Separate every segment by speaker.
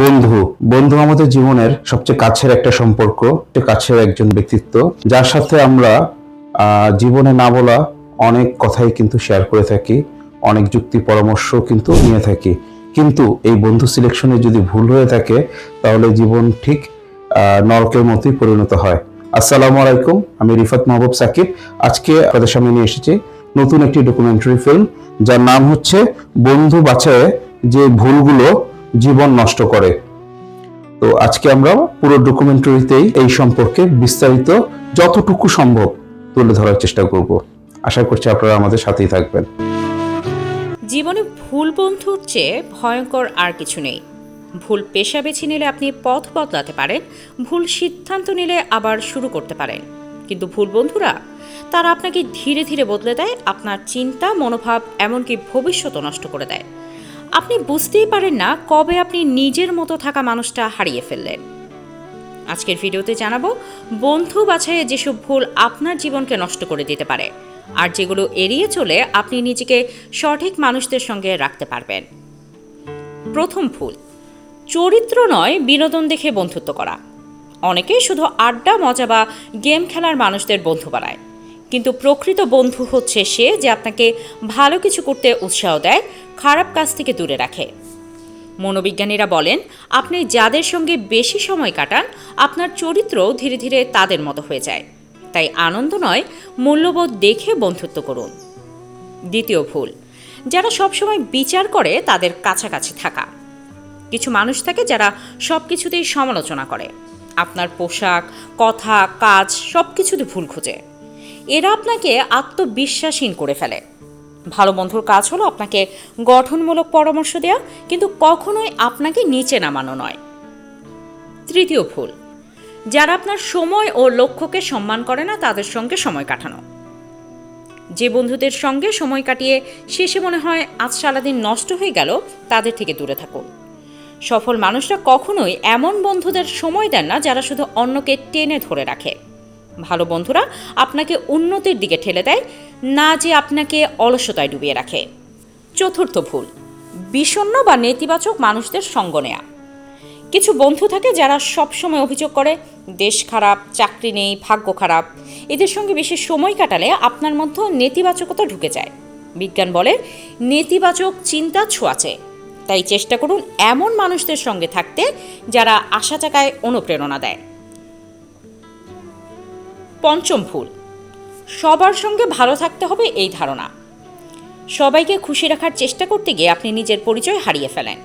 Speaker 1: বন্ধু। বন্ধু আমাদের জীবনের সবচেয়ে কাছের একটা সম্পর্ক কাছের একজন ব্যক্তিত্ব। যার সাথে আমরা জীবনে না বলা অনেক কথাই কিন্তু শেয়ার করে থাকি, অনেক যুক্তি পরামর্শ কিন্তু নিয়ে থাকি। কিন্তু এই বন্ধু সিলেকশনে যদি ভুল হয়ে থাকে, তাহলে জীবন ঠিক নরকের মতোই পরিণত হয়। আসসালামু আলাইকুম, আমি রিফাত মাহবুব সাকিব। আজকে আপনাদের সামনে নিয়ে এসেছি নতুন একটি ডকুমেন্টারি ফিল্ম যার নাম হচ্ছে বন্ধু বাছায়ে যে ভুলগুলো জীবন নষ্ট করে। তো আজকে আমরা পুরো ডকুমেন্টারিতেই এই সম্পর্কে বিস্তারিত যতটুকু সম্ভব তুলে ধরার চেষ্টা করব। আশা করছি আপনারা আমাদের সাথেই থাকবেন।
Speaker 2: জীবনে ভুল বন্ধুর চেয়ে ভয়ঙ্কর আর কিছু নেই। ভুল পেশা বেছে নিলে আপনি পথ বদলাতে পারেন, ভুল সিদ্ধান্ত নিলে আবার শুরু করতে পারেন। কিন্তু ভুল বন্ধুরা, তারা আপনাকে ধীরে ধীরে বদলে দেয়, আপনার চিন্তা, মনোভাব, এমনকি ভবিষ্যৎও নষ্ট করে দেয়। আপনি বুঝতেই পারেন না কবে আপনি নিজের মতো থাকা মানুষটা হারিয়ে ফেললেন। আজকের ভিডিওতে জানাব, বন্ধু বাছাইয়ে যেসব ভুল আপনার জীবনকে নষ্ট করে দিতে পারে আর যেগুলো এড়িয়ে চলে আপনি নিজেকে সঠিক মানুষদের সঙ্গে রাখতে পারবেন। প্রথম ভুল, চরিত্র নয় বিনোদন দেখে বন্ধুত্ব করা। অনেকেই শুধু আড্ডা, মজা বা গেম খেলার মানুষদের বন্ধু বানায়। কিন্তু প্রকৃত বন্ধু হচ্ছে সে যে আপনাকে ভালো কিছু করতে উৎসাহ দেয়, খারাপ কাজ থেকে দূরে রাখে। মনোবিজ্ঞানীরা বলেন, আপনি যাদের সঙ্গে বেশি সময় কাটান, আপনার চরিত্র ধীরে ধীরে তাদের মতো হয়ে যায়। তাই আনন্দ নয়, মূল্যবোধ দেখে বন্ধুত্ব করুন। দ্বিতীয় ভুল, যারা সবসময় বিচার করে তাদের কাছাকাছি থাকা। কিছু মানুষ থাকে যারা সব কিছুতেই সমালোচনা করে। আপনার পোশাক, কথা, কাজ সব কিছুতে ভুল খোঁজে। এরা আপনাকে আত্মবিশ্বাসীন করে ফেলে। ভালো বন্ধুর কাজ হলো আপনাকে গঠনমূলক পরামর্শ দেওয়া কিন্তু কখনোই আপনাকে নিচে নামানো নয়। তৃতীয় ভুল, যারা আপনার সময় ও লক্ষ্যকে সম্মান করে না, তাদের সঙ্গে সময় কাটানো। যে বন্ধুদের সঙ্গে সময় কাটিয়ে শেষে মনে হয় আজ সারাদিন নষ্ট হয়ে গেল, তাদের থেকে দূরে থাকুন। সফল মানুষরা কখনোই এমন বন্ধুদের সময় দেন না, যারা শুধু অন্যকে টেনে ধরে রাখে। ভালো বন্ধুরা, আপনাকে উন্নতির দিকে ঠেলে দেয় না যে আপনাকে অলসতায় ডুবিয়ে রাখে। চতুর্থ ভুল, বিষণ্ণ বা নেতিবাচক মানুষদের সঙ্গ নেয়া। কিছু বন্ধু থাকে যারা সবসময় অভিযোগ করে, দেশ খারাপ, চাকরি নেই, ভাগ্য খারাপ। এদের সঙ্গে বেশি সময় কাটালে আপনার মধ্যে নেতিবাচকতা ঢুকে যায়। বিজ্ঞান বলে, নেতিবাচক চিন্তা ছোঁয়াচে। তাই চেষ্টা করুন এমন মানুষদের সঙ্গে থাকতে যারা আশা টাকায় অনুপ্রেরণা দেয়। পঞ্চম ভুল সবার সঙ্গে ভালো থাকতে হবে এই ধারণা। সবাইকে খুশি রাখার চেষ্টা করতে গিয়ে আপনি নিজের পরিচয় হারিয়ে ফেলেন।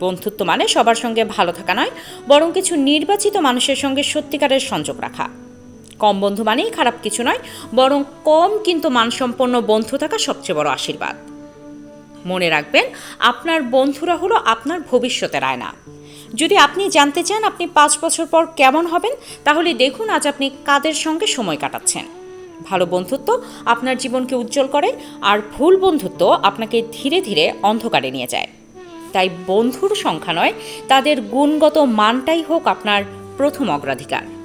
Speaker 2: বন্ধুত্ব মানে সবার সঙ্গে ভালো থাকা নয়, বরং কিছু নির্বাচিত মানুষের সঙ্গে সত্যিকারের সংযোগ রাখা। কম বন্ধু মানেই খারাপ কিছু নয়, বরং কম কিন্তু মানসম্পন্ন বন্ধু থাকা সবচেয়ে বড় আশীর্বাদ। মনে রাখবেন, আপনার বন্ধুরা হলো আপনার ভবিষ্যতের আয়না। যদি আপনি জানতে চান আপনি পাঁচ বছর পর কেমন হবেন, তাহলে দেখুন আজ আপনি কাদের সঙ্গে সময় কাটাচ্ছেন। ভালো বন্ধুত্ব আপনার জীবনকে উজ্জ্বল করে, আর ভুল বন্ধুত্ব আপনাকে ধীরে ধীরে অন্ধকারে নিয়ে যায়। তাই বন্ধুর সংখ্যা নয়, তাদের গুণগত মানটাই হোক আপনার প্রথম অগ্রাধিকার।